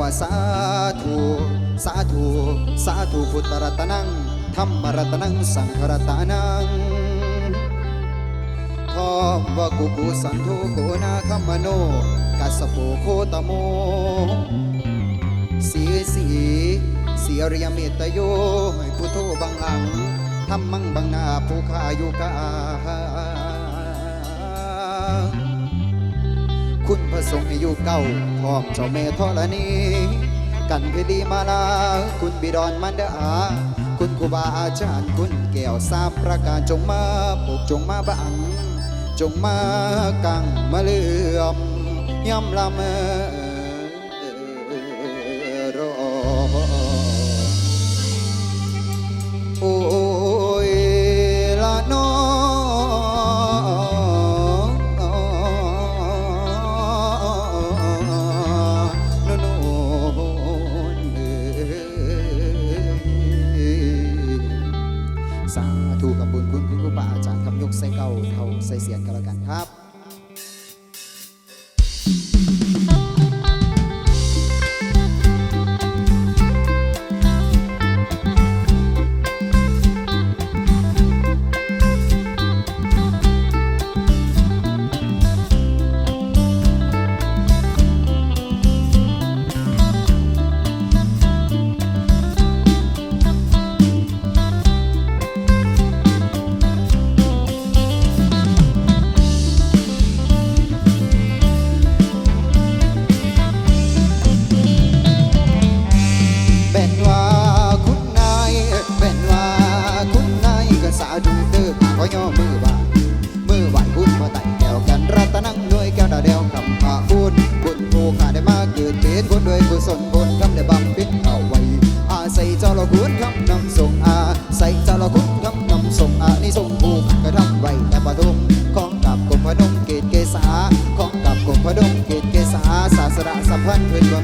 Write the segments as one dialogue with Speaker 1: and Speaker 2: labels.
Speaker 1: เอาแล้วจังว่าสาธุสาธุสาธุพุทธรัตนังธรรมรัตนังสังฆรัตนังทอมว่ากุกุสันทุโกนาคัมโน กัสสโปโคตโม สีสีเสียเรียเมตโยให้พุทโธบังหลังทำมั่งบังนาผู้ขายุกา คุณพระสงฆ์ให้อยู่เก้าพร้อมเจ้าแม่ธรณี กันเพลีมาลา คุณบิดอนมันดา คุณครูบาอาจารย์ คุณแก้วสาบประการจงมาปกจงมาบัง จงมากังมาเลื่อมย่ำละเมอ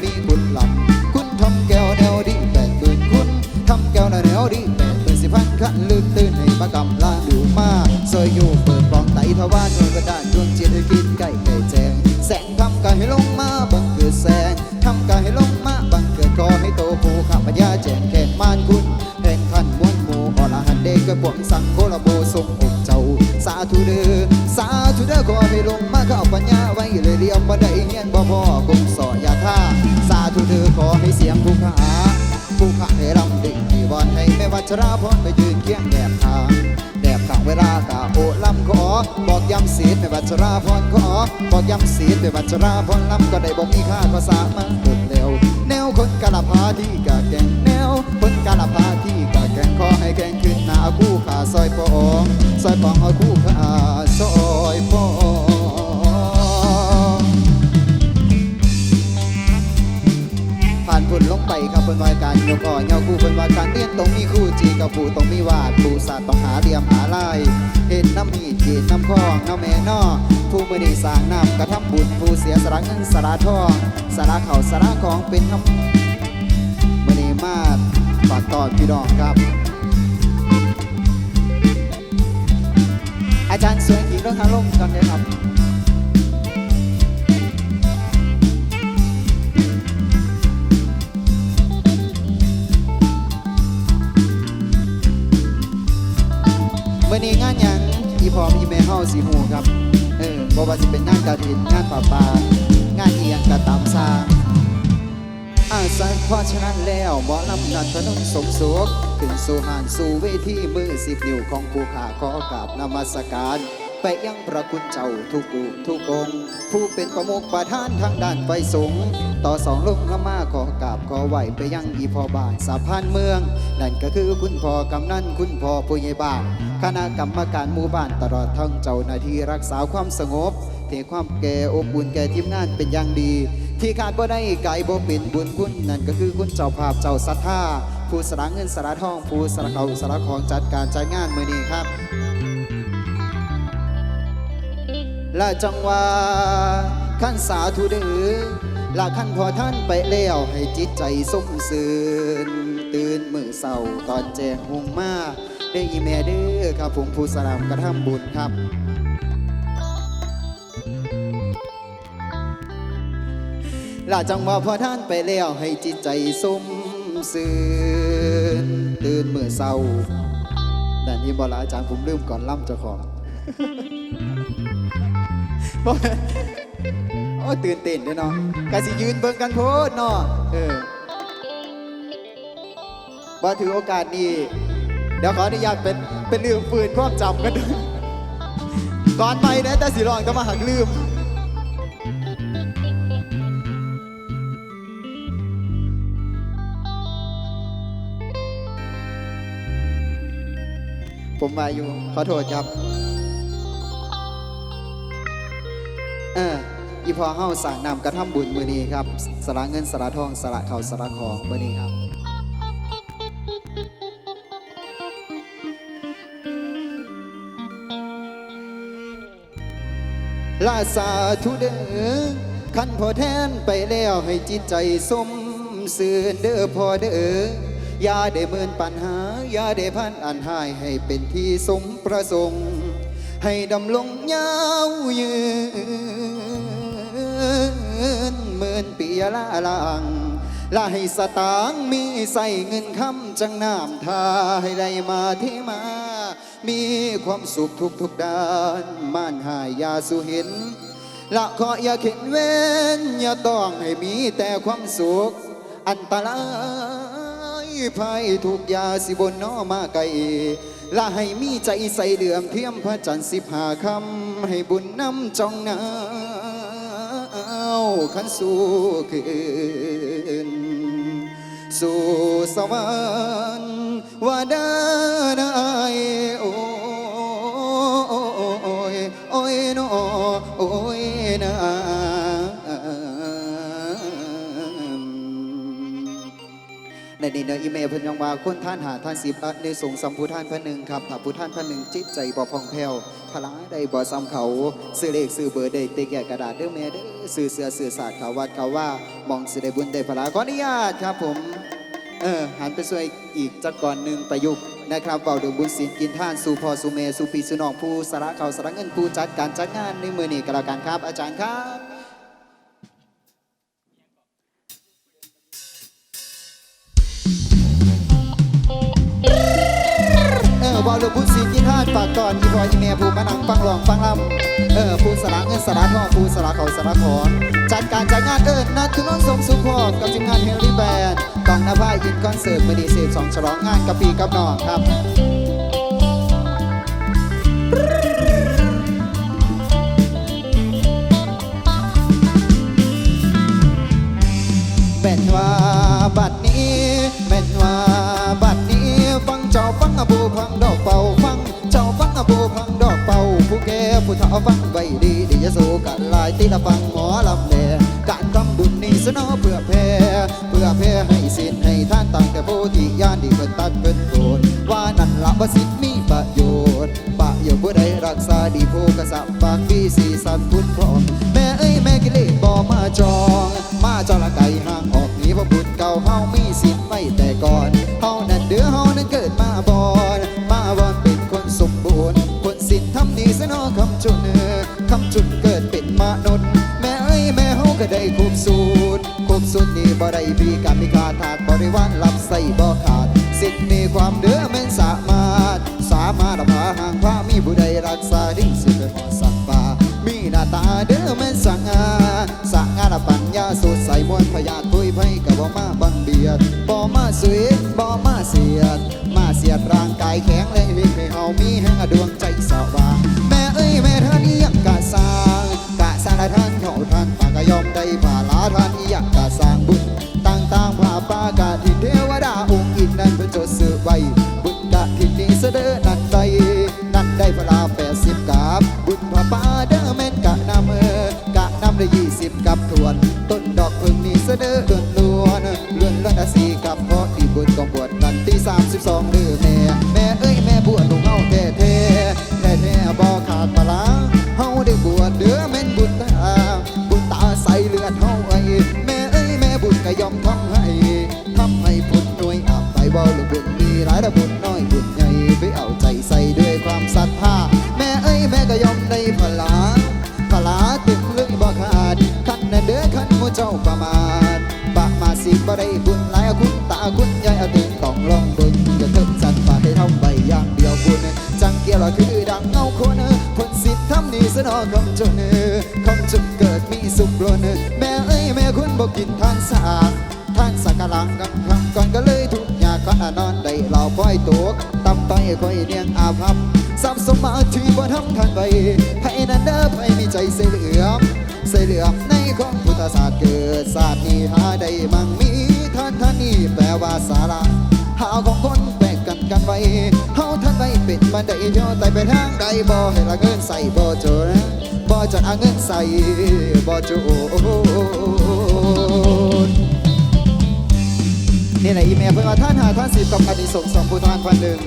Speaker 1: มีคุณหลับคุณทำแก้วแนวดีแปดหมื่นคุณทำแก้วแนวดีแปดหมื่นสิพันขันลึกตื่นให้มากำลาดูมาซอยอยู่เปิดปลองไตทวาร สาธุเด้อขอให้ลงมาเข้าปัญญาไว้เลยเรียมบ่ได้เฮียนบ่พอคงสอยาท่า สาธุเด้อขอให้เสียงผู้ขาผู้ขาให้รำดึงที่วอนให้แม่วัชราพรไปยืนเคียงแดบทางแดบข้างเวลากาโอลำขอ บอกย้ำศีลในวัชราพรขอ บอกย้ำศีลในวัชราพรลำก็ได้บอกมีค่าก็สามารถหมดเร็ว แนวคนกาลพาที่กะแกงแนวคนกาลพาที่กะแกงขอให้แกงขึ้นหน้าคู่ขาซอยปองซอยปองเอาคู่ขา ต้องมีคู่จีกับผู้ต้องมีวาดผู้ศาสตร์ต้องหาเหลี่ยมหาลายเห็นน้ำมีดเกตน้ำคองน้ำแม่นอผู้มือดีสร้างน้ำกระทำบุญผู้เสียสละเงินสละทองสละเข่าสละของเป็นคำมือนี้มาฝากตอนพี่น้องครับ อาจารย์สวยหญิงรถทาลงกันเลยครับ มื่อนี้งานหยังอีพอมีแม่เฮาสีหูครับ เออบ่ว่าสิเป็นงานกระถินงานป่าปางานเอียงกระตามซาอาศัยเพราะฉะนั้นแล้วหมอลำนันทนนสมสุขขึ้นสู่หานสู่เวทีมือสิบนิ้วของผู้ขาขอกราบนมัสการ ไปยังพระคุณเจ้าทุกอุทุกองค์ผู้เป็นประมุขประธานทางด้านไฟสงต่อสองลงละมาขอกราบขอไหวไปยังอีพอบานสาพานเมือง นั่นก็คือคุณพ่อกำนันคุณพ่อผู้ใหญ่บ้านคณะกรรมการหมู่บ้านตลอดทั้งเจ้าหน้าที่รักษาความสงบเทความแก่อบอุ่นแก่ทีมงานเป็นอย่างดี ที่ขาดบ่ได้ไก่บ่เป็นบุญคุณนั่นก็คือคุณเจ้าภาพเจ้าศรัทธาผู้สละเงินสละทองผู้สละเขาสละของจัดการจัดงานมือนี้ครับ ละจังว่าขั้นสาธุเดือละขั้นพอท่านไปแล้วให้จิตใจสมสื่นตื่นมือเศร้าตอนแจงหงมาได้อีแม่เด้อครับผมผู้สลามกระทำบุญครับลาจังว่าพอท่านไปแล้วให้จิตใจสมสื่นตื่นเมื่อเศร้าแต่นี่บอลาอาจารย์ผมลืมก่อนล่ำเจ้าของ บ่โอ้ตื่นเต้นเด้อเนาะกะสิยืนเบิ่งกันโพดเนาะเออบ่ถือโอกาสนี้เดี๋ยวขออนุญาตเป็นเป็นลืมฟืนความจำกันด้วยก่อนไปนะแต่สิลองก็มาหักลืมผมมาอยู่ ขอโทษครับ เอออีพอเฮาสั่งนำกระทำบุญมือนี้ครับ สละเงินสละทองสละเขาสละของมือนี้ครับลาสาธุเด้อขันพอแทนไปแล้วให้จิตใจสมสื่นเด้อพอเด้ออย่าได้เมินปัญหาอย่าได้พันอันหายให้เป็นที่สมประสงค์ ให้ดำลงยาวยืนหมื่นปีละลางลาให้สตางค์มีใส่เงินคำจังน้ำทาให้ได้มาที่มา มีความสุขทุกทุกๆด้านม่านหายยาสุเห็น ละขออย่าเข็นเว้นอย่าต้องให้มีแต่ความสุขอันตราย ภัยทุกยาสิบนน้อมาไกลละให้มีใจใส่เดือมเทียมพระจันทร์สิบหาคำให้บุญน้ำจองนาวขันสู้คืนสู่สวรรค์ว่าได้โอ้ยโอ้ยโนโอ้ย ในนี้เนออีเมลเพิ่นยังว่าคนท่านหาท่านสิบในสงสัมพุท่านพระหนึ่งครับถ้าผู้ท่านพระหนึ่งจิตใจบ่พองแผ้วพลาได้บ่ซ้ำเขาซื้อเลขซื้อเบอร์ได้เตะแก่กระดาษเด้อแม่เด้อซื้อเสือซื้อศาสตร์เขาวัดเขาว่ามองสิได้บุญได้พลาขออนุญาตครับผมเออหันไปช่วยอีกจักก่อนหนึ่งประยุกต์นะครับเบาดูบุญศีลกินท่านสู่พ่อสู่เมสู่ปีสู่น้องผู้สาระเขาสาระเงินผู้จัดการจัดงานในมือนี้ก็แล้วกันครับอาจารย์ครับ บอลลูบุญศีลกินท่านฝากก่อนอีพออีเมผู้มานังฟังหลองฟังลำเออผู้สาระเงินสาระทองผู้สาระเขาสาระขอนจัดการจัดงานเอิญนัดทุนนสมสุขพอกับทีมงานเฮลิแบนกองนภาอินคอนเสิร์ตมาดีเซฟสองฉลองงานกับปีกับน้องครับ ผู้เฒ่าฟังไว้ดีดีจะสู้กันลายตีละฟังหมอลำแลการทำบุญนี้สนอเพื่อแพ้เพื่อแพ้ให้สิ้นให้ท่านตั้งแต่โพธิญาณที่เพิ่นตัดเพิ่นโกนว่านั่นละประสิทธิ์มีประโยชน์ประโยชน์ผู้ใดรักษาดีผู้กษัตริย์ปากดีสีสันพุทธพร้อมแม่เอ้ยแม่กิเลสบ่มาจอง มาจองละไก่ห่าง มาเสียด มาเสียดร่างกายแข็งเลยให้เฮามีแห่งดวงใจสว่าง 12เดือน คำจนเนื้อคำจนเกิดมีสุขโลนแม่เอ้ยแม่คุณบอกกินทานสะอาดทานสักลังกำคำก่อนก็เลยทุกอยากก็นอนได้เราค่อยตัวตำต้อค่อยเนียงอาภัพทรัสมาธิที่บ่ทำทันไปให้นันเด้อไปมีใจเสเหลือมเสเหลือมในของพุทธศาสตร์เกิดศาสตร์นี้หาได้มั่งมีท่านท่านนี้แปลว่าสาระหาของคน เป็นบันไดเดียวแต่ไปทางใดบ่ให้ละเงินใส่บ่โจนะบ่จะเอาเงินใส่บ่จรนี่แหละอีเมลเพิ่นว่าท่านหาท่านสิบกับอดีสงส์สองผู้ทานพันหนึ่ง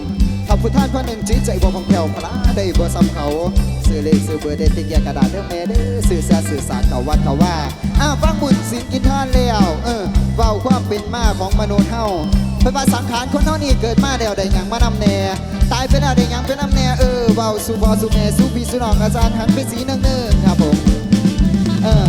Speaker 1: ถ้าผู้ท่านพันหนึ่งจิตใจบ่ผ่องแผ้วพลาได้บ่ซ้ำเขาซื้อเลขซื้อเบอร์เด็ดติดยากระดาษเด้อแม่เด้อซื้อเสื้อซื้อสากเก่าวัดก่าว่าอ้าวฟังบุญศีลกินท่านแล้วเออเว้าความเป็นมาของมนุษย์เฮา เพิ่นว่าสังขารคนเฮานี่เกิดมาแล้วได้หยังมานำแน่ตายไปแล้วได้หยังเป็นนำแน่เออเว้าสู่พ่อสู่แม่สู่พี่สู่น้องอาจารย์หันไปสีเนิงๆครับผมเออ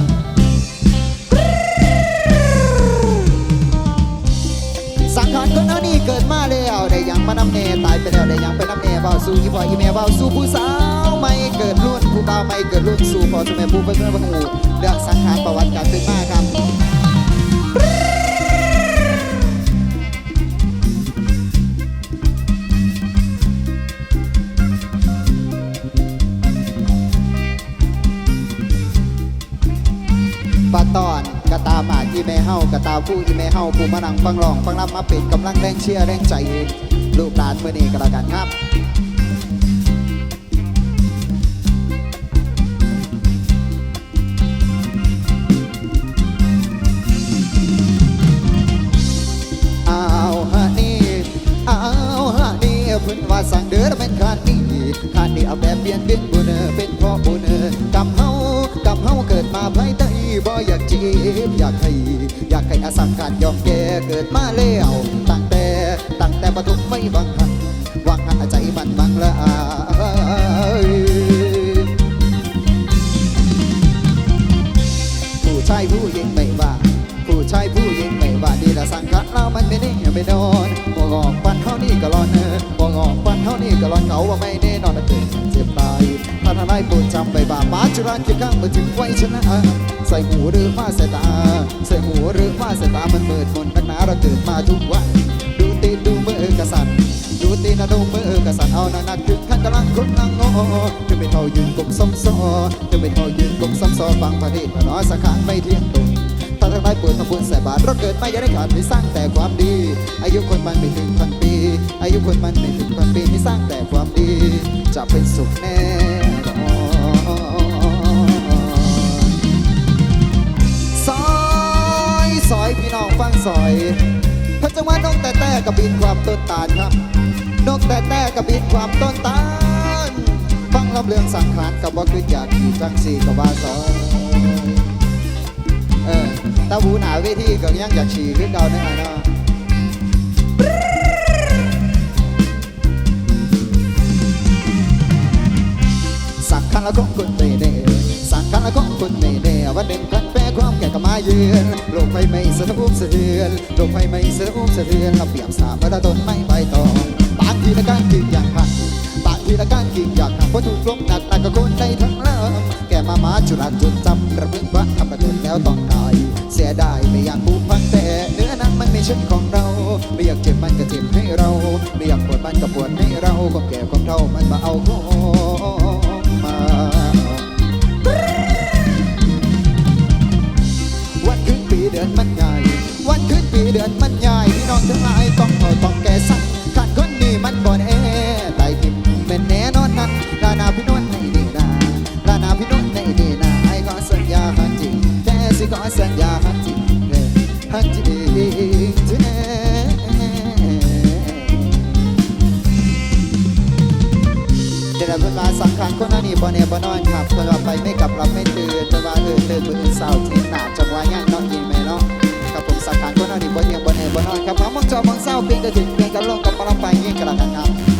Speaker 1: สังขารคนเฮานี่เกิดมาแล้วได้หยังมานำแน่ตายไปแล้วได้หยังเป็นำแน่เว้าสู่อีพ่ออีแม่เว้าสู่ผู้สาวไม่เกิดรุ่นผู้บ่าวไม่เกิดรุ่นสู่พ่อสู่แม่ผู้เพิ่นเพิ่นผู้เรื่องสังขารประวัติการเป็นมาครับ อีเมเฮากะตาผู้อีเมเฮาผู้มานั่งฟังร้องฟังรำมาเป็นกำลังแรงเชียร์แรงใจ ลูกหลานเมื่อนี้ก็แล้วกันครับอ้าฮะนี่อ้าฮะนี่เพิ่นว่าสั่งเด้อเป็นคานนี่คานนี่เอาแบบเปลี่ยนเป็นบุญเออเป็น บ่อยากจีบอยากให้ อยากให้อาสังการยอมแก่เกิดมาแล้วตั้งแต่ตั้งแต่ปฐุมไม่บังคับวางหันใจมันบังละอายผู้ชายผู้หญิงไม่ว่า ผู้ชายผู้หญิงไม่ว่าดีละสังขารเรามันไม่แน่งไม่นอนหัวงอกปันเท่านี้ก็ร้อนเออหัวงอกปันเท่านี้ก็ร้อนเขาว่าไม่แน่นอนนะเกิดเจ็บตาย ถ้าทนายโปรดจำไปบ่ามาจุราเคียงข้างมาถึงไว้ชนะ ใส่หูหรือมาใส่ตา ใส่หูหรือมาใส่ตามันมืดมนนักหนาเราเกิดมาทุกวัน ดูตีนดูมือกษัตริย์ ดูตีนะดูมือกษัตริย์เอาหนักๆถึงขั้นกำลังคนนั่งงอจะไปเท่ายืนกบซ้ำซ้อจะไปเท่ายืนกบซ้ำซ้อฟังพระเทศน์พระน้อยสังขารไม่เที่ยงตรงถ้าทั้งหลายเปิดขบวนใส่บาตรเราเกิดมาอย่าได้ขาดที่สร้างแต่ความดี อายุคนมันไม่ถึงพันปี อายุคนมันไม่ถึงพันปีที่สร้างแต่ความดี จะเป็นสุขแน่ ฟังซอยพระจังหวะนกแต่แต่กับบินความต้นตาลครับ นกแต่แต่กับบินความต้นตาล ฟังลำเลืองสังขารกับว่าคืออยากขี่จังสีกับว่าซอยเออตาหูหนาเวทีก็ยังอยากขี่ขึ้นเก่าแน่นอนสังขารละของคนไม่แน่สังขารละของคนไม่แน่วันหนึ่งพลันแป ก็มาเยือนโลกไฟไม่สะทุบสะเทือนโลกไฟไม่สะทุบสะเทือนเราเปรียบสามระต้นไม่ใบตองบางทีละการกินอย่างพันบางทีละการกินอยากหักเพราะถูกลมหนักหนักก็คนในทั้งเริ่มแก่มามาจุฬาจุดจำระเบิดว่าทำประเด็นแล้วต้องตายเสียดายไม่อยากผูกพันแต่เนื้อหนังมันไม่ใช่ของเรา ไม่อยากเจ็บมันก็เจ็บให้เรา ไม่อยากปวดมันก็ปวดให้เราความแก่ความเฒ่ามันมาเอาของ แค่สิขอสัญญาหักจริงเด้อหักจริงแท้เดี๋ยวเราเวลาสังขารคนนั้นนี่บ่แน่บ่นอนครับเพิ่นว่าไปไม่กลับรับไม่ตื่นเพิ่นว่าเออตื่นมื้ออื่นเช้าทีหนาจังหวะย่างเนาะยินไหมเนาะครับผมสังขารคนนั้นนี่บ่เที่ยงบ่แน่บ่นอนครับมามองจอมองเศร้าเพียงแต่ถึงเพียงกันลงกับปลังไปยิ่งกระกันครับ